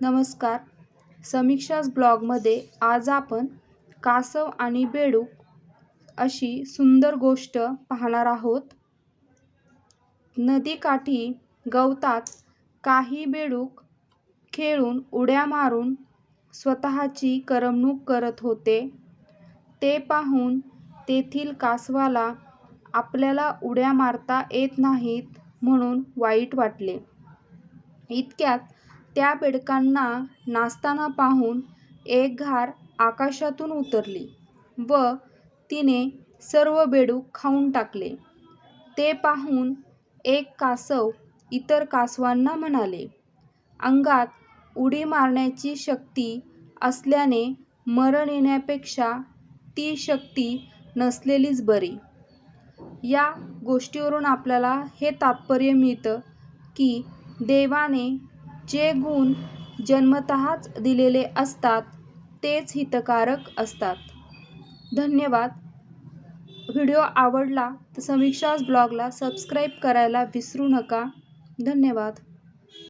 नमस्कार. समीक्षाच ब्लॉगमध्ये आज आपण कासव आणि बेडूक अशी सुंदर गोष्ट पाहणार आहोत. नदीकाठी गवतात काही बेडूक खेळून उड्या मारून स्वतःची करमणूक करत होते. ते पाहून तेथील कासवाला आपल्याला उड्या मारता येत नाहीत म्हणून वाईट वाटले. इतक्यात त्या बेडकांना नाचताना पाहून एक घार आकाशातून उतरली व तिने सर्व बेडूक खाऊन टाकले. ते पाहून एक कासव इतर कासवांना म्हणाले अंगात उडी मारण्याची शक्ती असल्याने मरण येण्यापेक्षा ती शक्ती नसलेलीच बरी. या गोष्टीवरून आपल्याला हे तात्पर्य मिळतं की देवाने जे गुण जन्मतःच दिलेले असतात तेच हितकारक असतात. धन्यवाद. व्हिडिओ आवडला तर समीक्षाच ब्लॉगला सबस्क्राईब करायला विसरू नका. धन्यवाद.